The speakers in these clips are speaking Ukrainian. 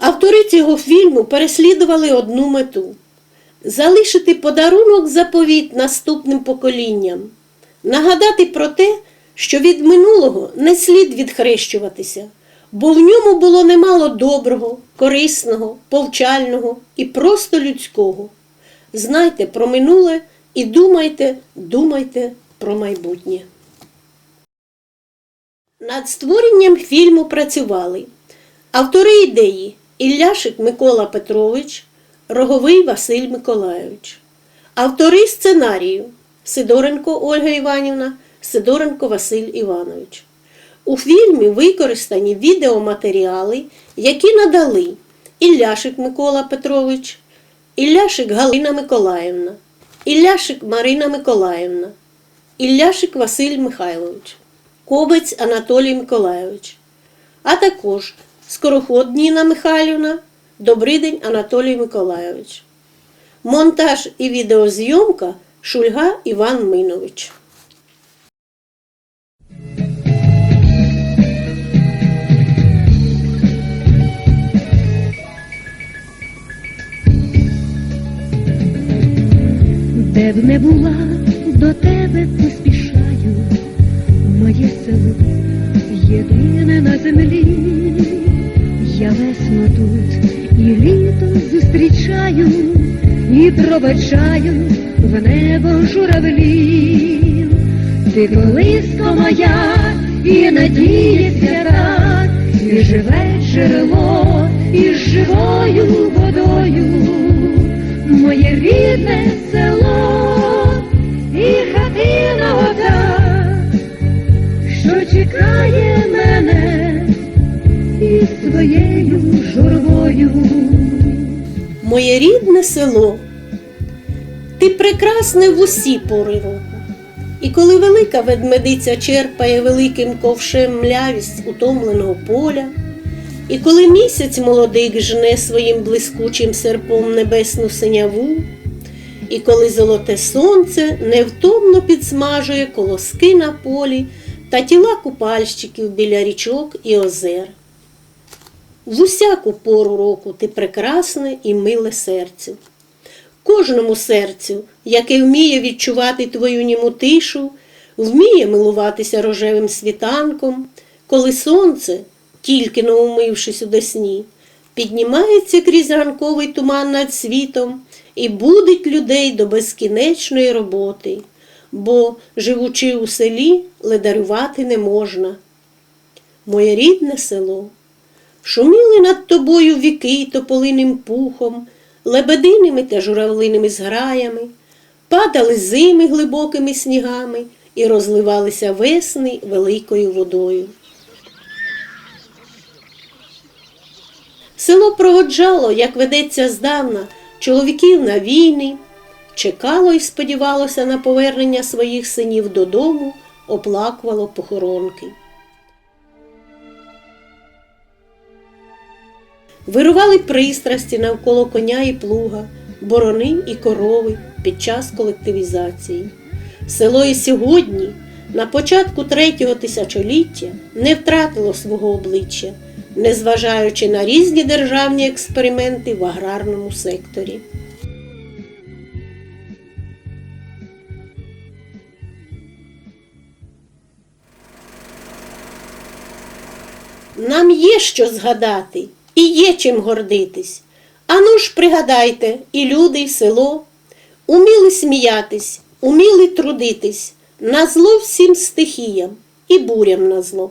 Автори цього фільму переслідували одну мету залишити подарунок заповіт наступним поколінням, нагадати про те, що від минулого не слід відхрещуватися, бо в ньому було немало доброго, корисного, повчального і просто людського. Знайте про минуле і думайте, думайте про майбутнє. Над створенням фільму працювали автори ідеї Ілляшик Микола Петрович, Роговий Василь Миколайович, автори сценарію Сидоренко Ольга Іванівна, Сидоренко Василь Іванович. У фільмі використані відеоматеріали, які надали Ілляшик Микола Петрович, Ілляшик Галина Миколаївна, Ілляшик Марина Миколаївна, Ілляшик Василь Михайлович, Кобець Анатолій Миколайович, а також Скороход Ніна Михайлівна, Добридень Анатолій Миколайович. Монтаж і відеозйомка Шульга Іван Минович. Де б не була, до тебе поспішаю, моє село єдине на землі, я весну тут і літо зустрічаю, і проведжаю в небо журавлів. Ти колиска моя і надія свята, і живе джерело із живою водою моє рідне із своєю журбою. Моє рідне село. Ти прекрасне в усі пори року. І коли велика ведмедиця черпає великим ковшем млявість утомленого поля, і коли місяць молодик жне своїм блискучим серпом небесну синяву, і коли золоте сонце невтомно підсмажує колоски на полі та тіла купальщиків біля річок і озер. В усяку пору року ти прекрасне і миле серцю. Кожному серцю, яке вміє відчувати твою німу тишу, вміє милуватися рожевим світанком, коли сонце, тільки но умившись у десні, піднімається крізь ранковий туман над світом і будить людей до безкінечної роботи, бо, живучи у селі, ледарювати не можна. Моє рідне село. Шуміли над тобою віки тополиним пухом, лебединими та журавлиними зграями, падали зими глибокими снігами і розливалися весни великою водою. Село проводжало, як ведеться здавна, чоловіків на війни, чекало і сподівалося на повернення своїх синів додому, оплакувало похоронки. Вирували пристрасті навколо коня і плуга, борони і корови під час колективізації. Село і сьогодні, на початку третього тисячоліття, не втратило свого обличчя, незважаючи на різні державні експерименти в аграрному секторі. Нам є що згадати і є чим гордитись. Ану ж пригадайте, і люди, і село, уміли сміятись, уміли трудитись, на зло всім стихіям і бурям на зло.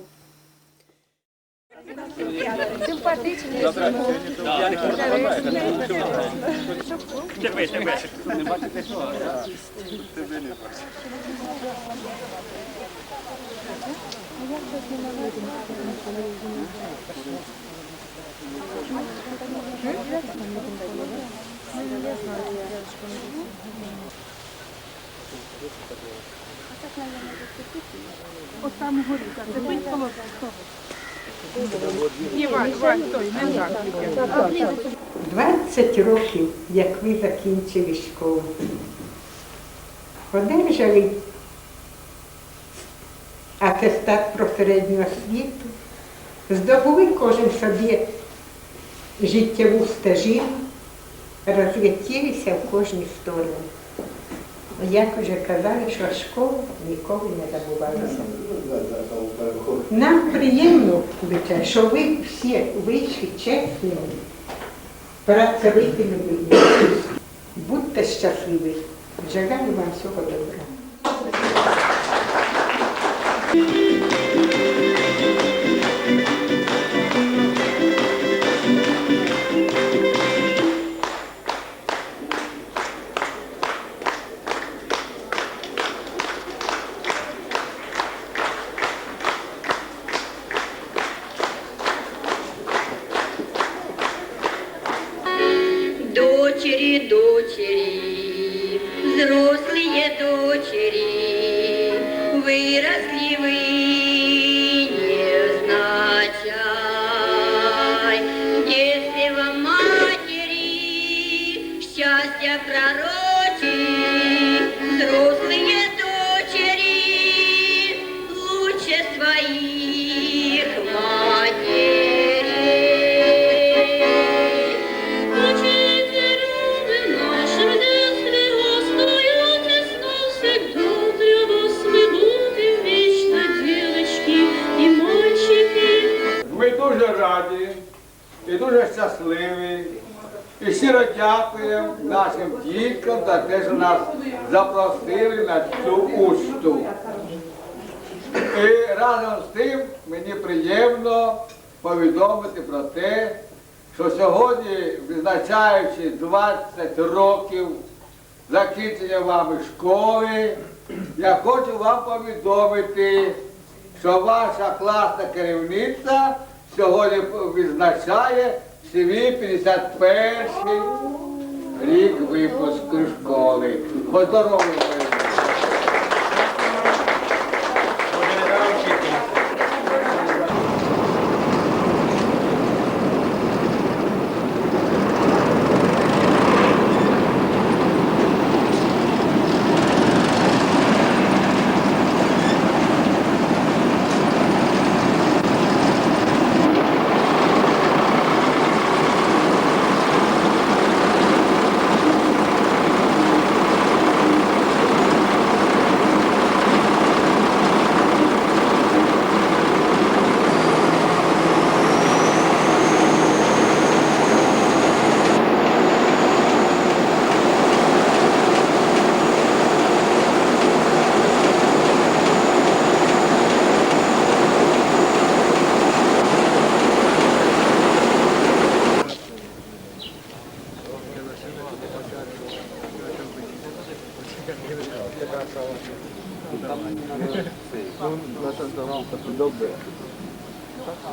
От там горі, так, це пить колодка. Ні, Вань, Вань, стой, не так. 20 років, як ви закінчили школу. Одержали атестат про середню освіту, здобули кожен собі життєву стежину, розлетілися в кожні сторони. Як вже казали, що школа ніколи не забувалася. Нам приємно, що ви всі вийшли чесними, працьовитими людьми. Будьте щасливі. Бажаю вам всього доброго. Щасливі. І щиро дякуємо нашим діткам за те, що нас запросили на цю учту. І разом з тим мені приємно повідомити про те, що сьогодні, відзначаючи 20 років закінчення вами школи, я хочу вам повідомити, що ваша класна керівниця сьогодні відзначає свій 51 рік випуску школи. Поздоровлюємо.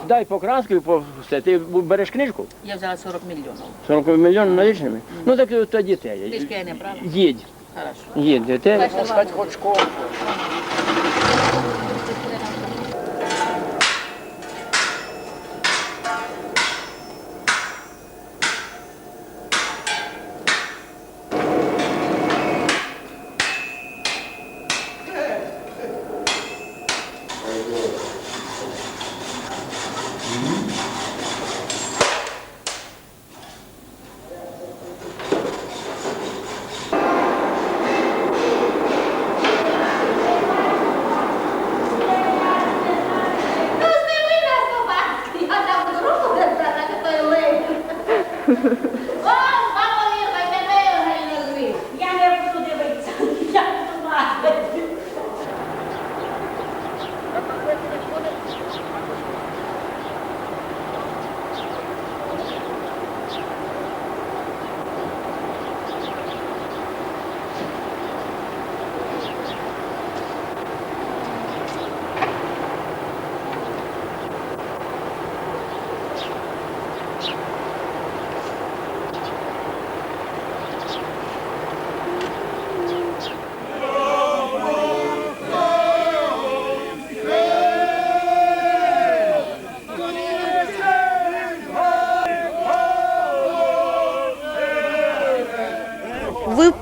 Дай покраски, і по все. Ти береш книжку? Я взяла 40 мільйонів. 40 мільйонів налічними? Ну так то дітей. Трішки я не брала. Їдь. Хорошо. Їдь, дітей. Хоч школу.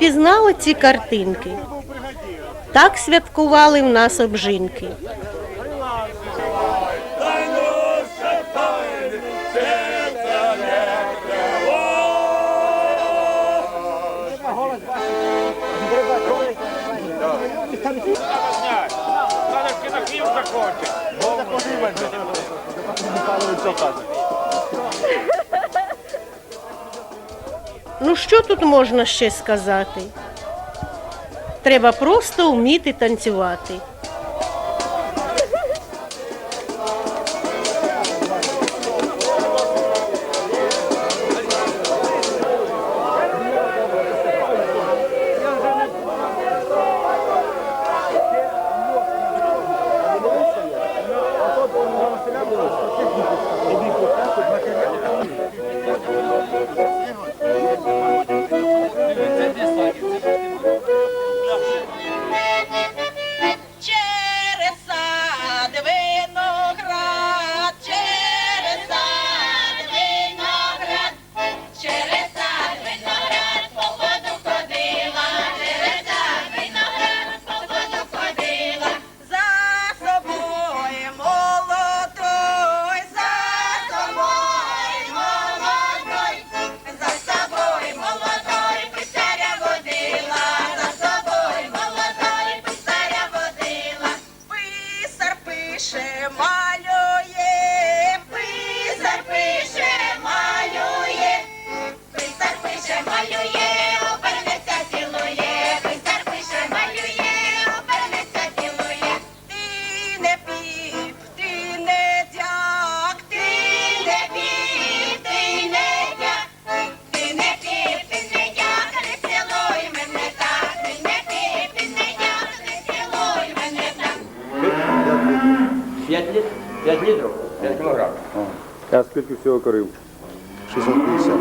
впізнала ці картинки. Так святкували в нас обжинки. Надо в кинофільм закончить. Що тут можна ще сказати? Треба просто вміти танцювати. А скільки всього корив? 650.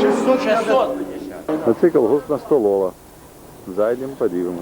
650. На цей колгосп на столова. Зайдемо, подивимось.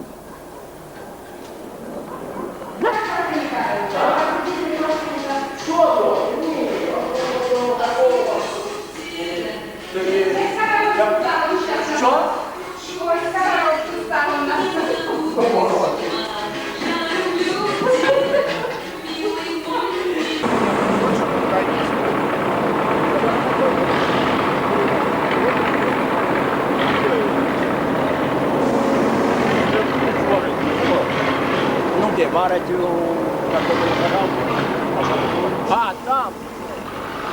Де, варять у такому канал. А, там.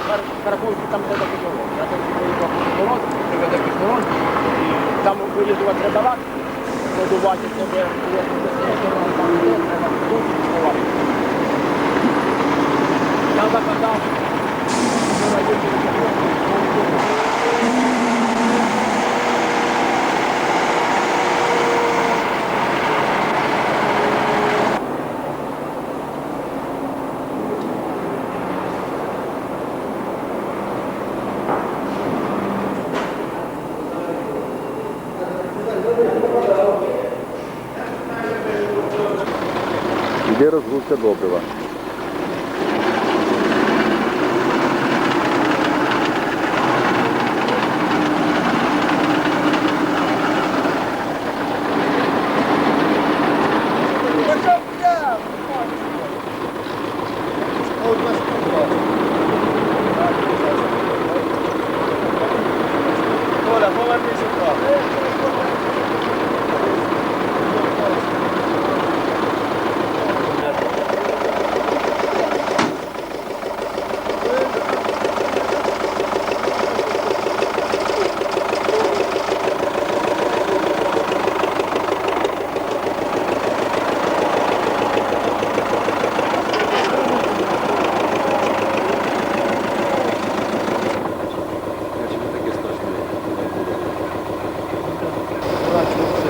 Кар- Карпунки там де таке було. Я там поїхав по дорозі, де такі дорозі. І там виїздила треба давати. Годувати себе. Я заказав. Іде розгрузка добрива.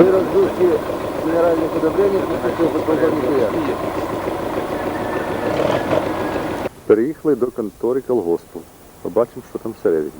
При розгрузці мінеральних удобрень ніхуя. Переїхали до контори колгоспу. Побачимо, що там всередині.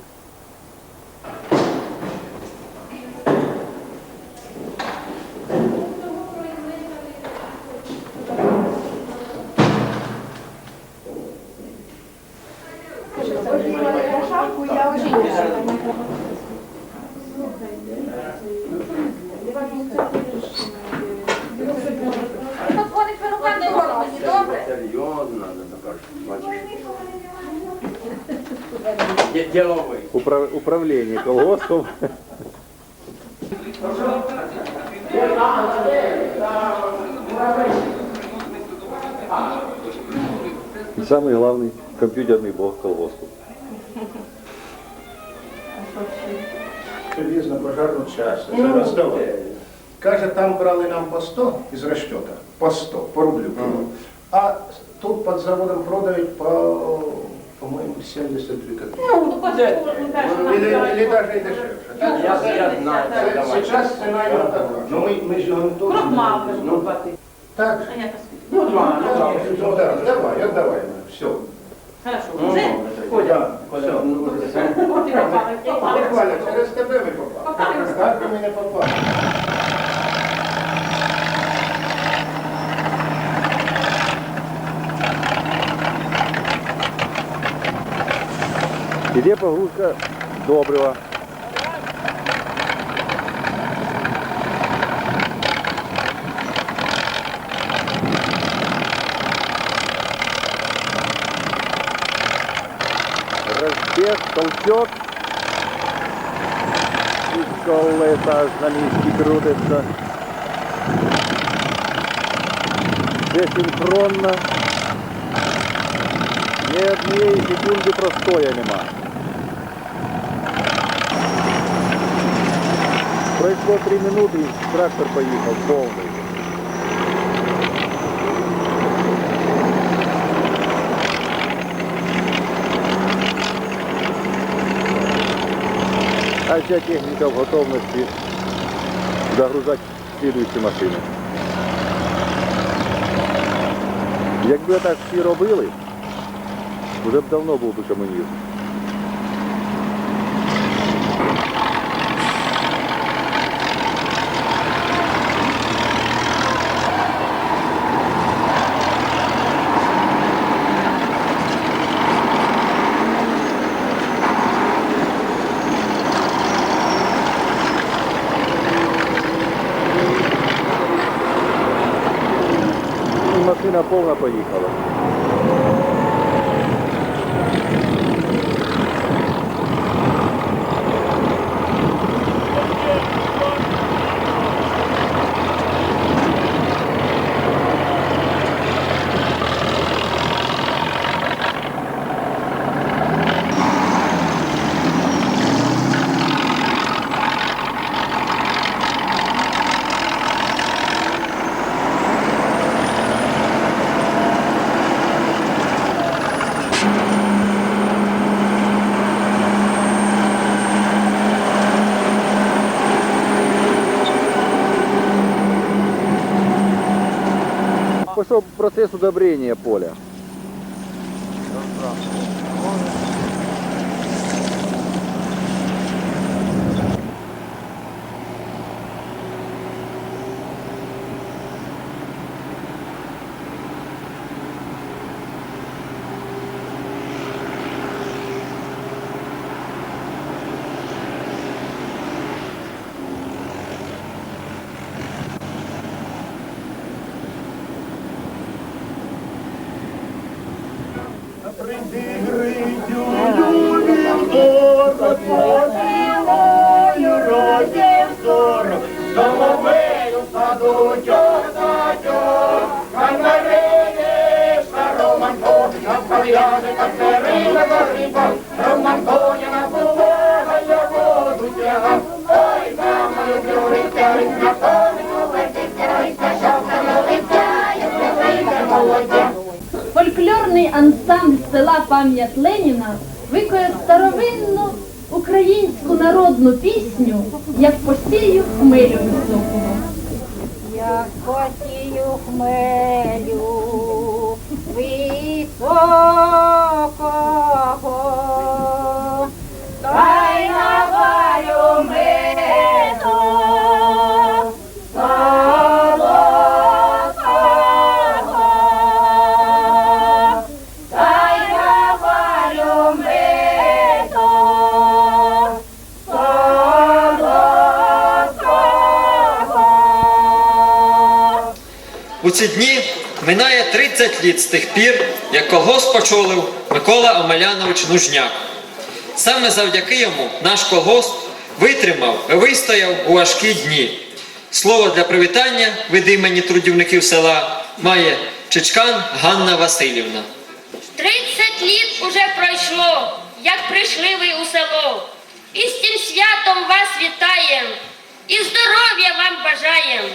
Управління колгоспом. І самий головний комп'ютерний бог колгоспу. Желізно пожарну часть. Це роздавали. Каже, там брали нам по 100 із розчета. По 100, по рублю. А тут під заводом продають по, по-моєму, 73 копійки. Или, или даже і дешевше. Так, Я, я знаю, це- давай. Зараз ціна його така. Ну ми, ми ж його не точно. Ну, так. Ну, два, ну, два. Ну, да, давай, отдавай. Все. Ну, Да, все. ну, це- Буквально через тебе ми попали. Так би ми не попали. Іде погрузка добрива. Розбег, толчок. І колеса аж на місці крутиться. Все синхронно. Ні однієї секунди простоя нема. Пройшло три минути, і трактор поїхав повний. А вся техніка в готовності загрузати слідуючі машини. Якби так всі робили, вже б давно був би комунізм. 我不会。Процес удобрения поля. Фольклорний ансамбль села Пам'ять Леніна виконує старовинну українську народну пісню як посію хмелю високого. Як посію хмелю високого, У ці дні минає 30 літ з тих пір, як колгосп очолив Микола Омелянович Нужняк. Саме завдяки йому наш колгосп витримав і вистояв у важкі дні. Слово для привітання від імені трудівників села має Чичкан Ганна Васильівна. 30 літ уже пройшло, як прийшли ви у село. І з цим святом вас вітаєм, і здоров'я вам бажаєм.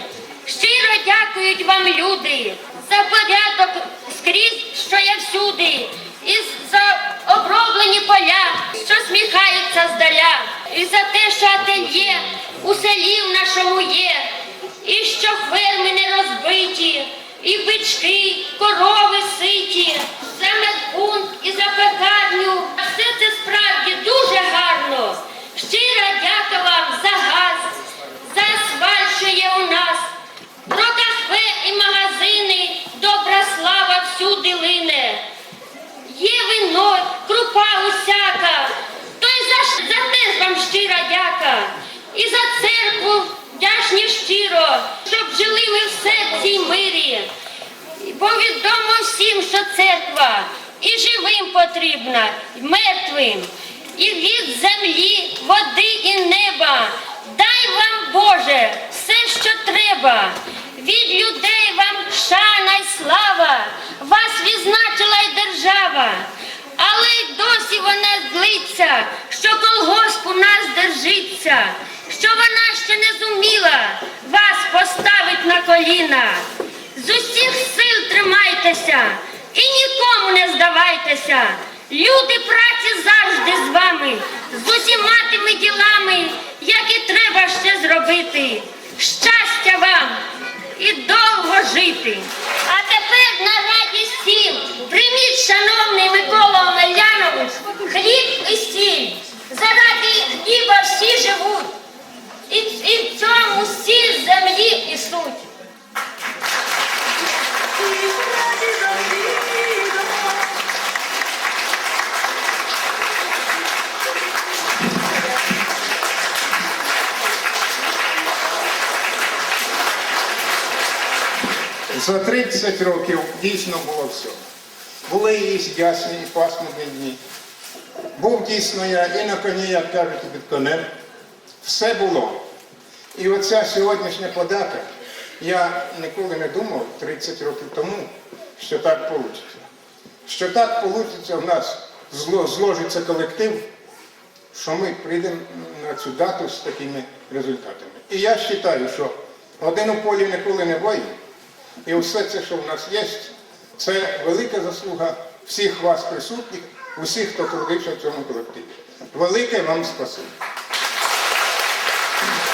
Щиро дякують вам люди за порядок скрізь, що є всюди, і за оброблені поля, що сміхаються здаля, і за те, що ательє у селі в нашому є, і що ферми не розбиті, і бички, корови ситі, за медпункт і за пекарню. Все це справді дуже гарно. Щира дяка вам за газ, за асфальт, що є у нас, про кафе і магазини, добра слава всюди лине. Є вино, крупа усяка, то й за, ш- за те вам щира дяка. І за церкву вдячні щиро, щоб жили ми в серці й мирі. Бо відомо всім, що церква і живим потрібна, і мертвим, і від землі, води і неба. Дай вам, Боже, все, що треба. Від людей вам шана й слава, вас відзначила й держава. Але й досі вона злиться, що колгосп у нас держиться, що вона ще не зуміла вас поставить на коліна. З усіх сил тримайтеся і нікому не здавайтеся. Люди праці завжди з вами, з усіма тими ділами, які треба ще зробити. Щастя вам і довго жити. А тепер на радість всім прийміть, шановний Микола Омелянович, хліб і сіль. Заради хліба всі живуть. І, і в цьому сіль землі і. За 30 років дійсно було все. Були і ясні, і пасмурні дні. Був дійсно я і на коні, як кажуть, під конем. Все було. І оця сьогоднішня подяка, я ніколи не думав 30 років тому, що так вийде. Що так вийде в нас зложиться колектив, що ми прийдемо на цю дату з такими результатами. І я вважаю, що один у полі ніколи не воїн. І все це, що в нас є, це велика заслуга всіх вас присутніх, усіх, хто трудився в цьому колективі. Велике вам спасибі. У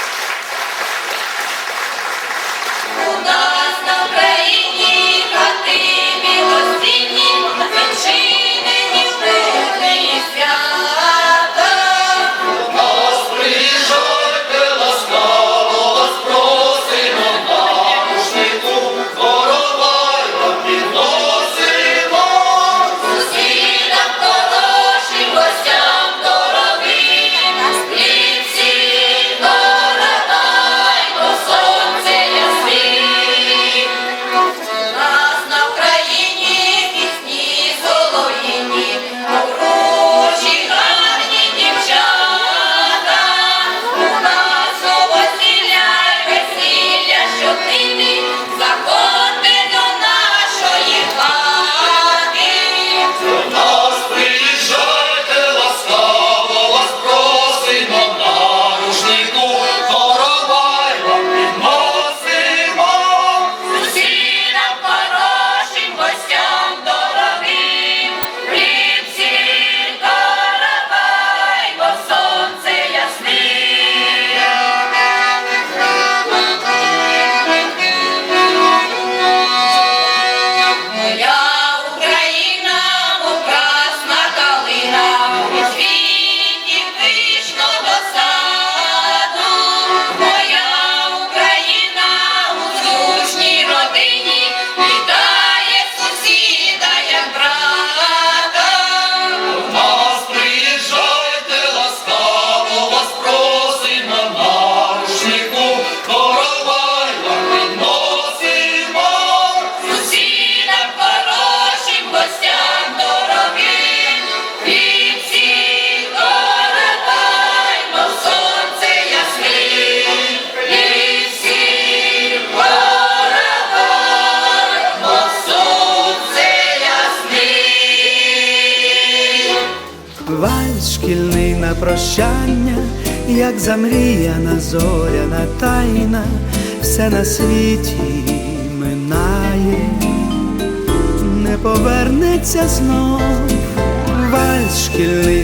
як замріяна зоряна тайна, все на світі минає, не повернеться знов, вальс шкільний